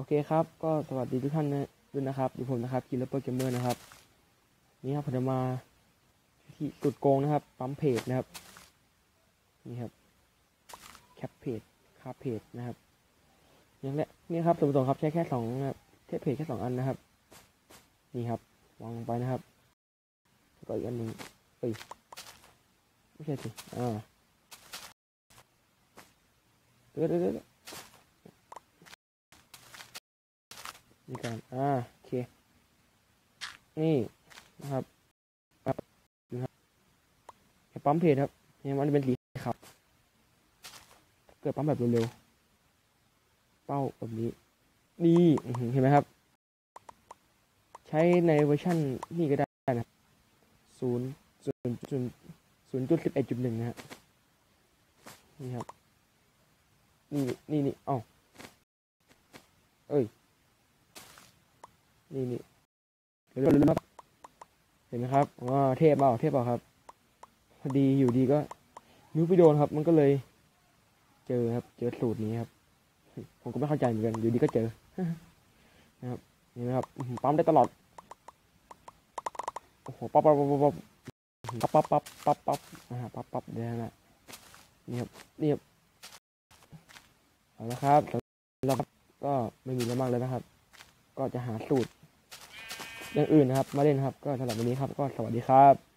โอเคครับ ก็สวัสดีทุกท่านนะด้วยนะครับอยู่ผมนะครับกิลเลอร์เกมเมอร์นะครับ นี่ครับผมจะมาที่สุดโกงนะครับ ปั๊มเพจนะครับ นี่ครับ แคปเพจคาเพจนะครับอย่างแรกนี่ครับส่วนผสมครับใช้แค่สองนะครับเทปเพจแค่สองอันนะครับ นี่ครับวางลงไปนะครับแล้วก็อีกอันหนึ่งเอ้ยไม่ใช่สิอ่าเดี๋ยวเดี๋ยว เดี๋ยวนี่กันอ่าโอเค นี่นะครับนะครับแค่ปั๊มเพจครับเนี่ยมันเป็นสีขาวเกิดปั๊มแบบเร็วๆ เป้าแบบนี้ นี่เห็นไหมครับ ใช้ในเวอร์ชันนี่ก็ได้นะศูนย์ศูนย์ศูนย์ศูนย์จุดสิบเอ็ดจุดหนึ่งนะฮะ นี่ครับ นี่นี่นี่เอ้าเอ้ย นี่นี่เดี๋ยวดูครับเห็นไหมครับอ๋อเทพเปล่าเทพเปล่าครับพอดีอยู่ดีก็นิ้วไปโดนครับ มันก็เลย เจอครับ เจอสูตรนี้ครับ ผมก็ไม่เข้าใจเหมือนกัน อยู่ดีก็เจอนะครับเห็นไหมครับปั๊มได้ตลอดโอ้โหปั๊บปั๊บปั๊บปั๊บปั๊บปั๊บปั๊บปั๊บปั๊บปั๊บปั๊บเดี๋ยวนะนี่ครับนี่ครับเอาละครับเราก็ไม่มีอะไรมากแล้วนะครับ ก็จะหาสูตร อย่างอื่นนะครับ มาเล่นนะครับ ก็สำหรับวันนี้ครับ ก็สวัสดีครับ